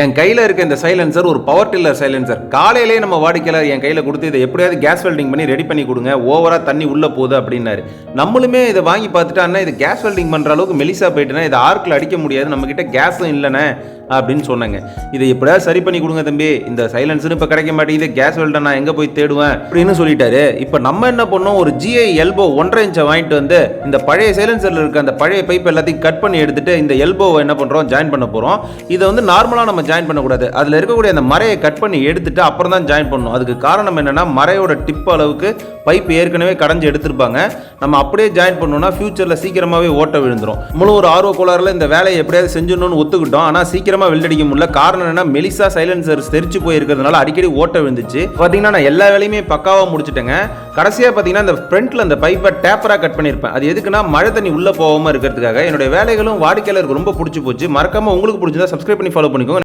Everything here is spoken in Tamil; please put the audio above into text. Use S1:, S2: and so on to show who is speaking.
S1: என் கையில் இருக்க இந்த சைலன்சர் ஒரு பவர் டில்லர் சைலன்சர் காலையிலேயே நம்ம வாடிக்கையாளர் என் கையில் கொடுத்து இதை எப்படியாவது கேஸ் வெல்டிங் பண்ணி ரெடி பண்ணி கொடுங்க ஓவராக தண்ணி உள்ளே போகுது அப்படின்னாரு. நம்மளுமே இதை வாங்கி பார்த்துட்டு அண்ணா இது கேஸ் வெல்டிங் பண்ணுற அளவுக்கு மெலிசா போயிட்டுனா இதை ஆர்க்கில் அடிக்க முடியாது நம்மக்கிட்ட கேஸும் இல்லைண்ணே அப்படின்னு சொன்னாங்க. இதை எப்படியாவது சரி பண்ணி கொடுங்க தம்பி. இந்த சைலன்சர் இப்போ கிடைக்க மாட்டேங்குது கேஸ் வெல்டர் நான் எங்கே போய் தேடுவேன் அப்படின்னு சொல்லிட்டாரு. இப்போ நம்ம என்ன பண்ணோம் ஒரு ஜிஐ எல்போ ஒன்றரை இன்ச்சை வாங்கிட்டு வந்து இந்த பழைய சைலன்சரில் இருக்க அந்த பழைய பைப் எல்லாத்தையும் கட் பண்ணி எடுத்துட்டு இந்த எல்போவை என்ன பண்ணுறோம் ஜாயின் பண்ண போகிறோம் இதை வந்து நார்மலாக நம்ம ஜாயின் பண்ணக்கூடாது. அதில் இருக்கக்கூடிய அந்த மரையை கட் பண்ணி எடுத்துட்டு அப்புறம் தான் ஜாயின் பண்ணணும். அதுக்கு காரணம் என்னென்னா மரையோட டிப் அளவுக்கு பைப் ஏற்கனவே கடைஞ்சி எடுத்திருப்பாங்க. நம்ம அப்படியே ஜாயின் பண்ணோம்னா ஃபியூச்சரில் சீக்கிரமாகவே ஓட்ட விழுந்துடும் முழு ஒரு ஆர்வ கோளாறுல இந்த வேலையை எப்படியாவது செஞ்சிடணும்னு ஒத்துக்கிட்டோம். ஆனால் சீக்கிரமாக வெள்ளடிக்க முடியல. காரணம் என்னன்னா மெலிசா சைலன்சர் தெரிச்சு போயிருக்கிறதுனால அடிக்கடி ஓட்ட விழுந்துச்சு. பார்த்தீங்கன்னா நான் எல்லா வேலையுமே பக்காவாக முடிச்சிட்டேங்க. கடைசியாக பார்த்தீங்கன்னா இந்த ஃப்ரண்ட்டில் அந்த பைப்பை டேப்பராக கட் பண்ணியிருப்பேன் அது எதுக்குன்னா மழை தண்ணி உள்ளே போகாமல் இருக்கிறதுக்காக. என்னுடைய வேலைகளும் வாடிக்கையாளருக்கு ரொம்ப பிடிச்சி போச்சு. மறக்காம உங்களுக்கு பிடிச்சிருந்தா சப்ஸ்கிரைப் பண்ணி ஃபாலோ பண்ணிக்கோங்க.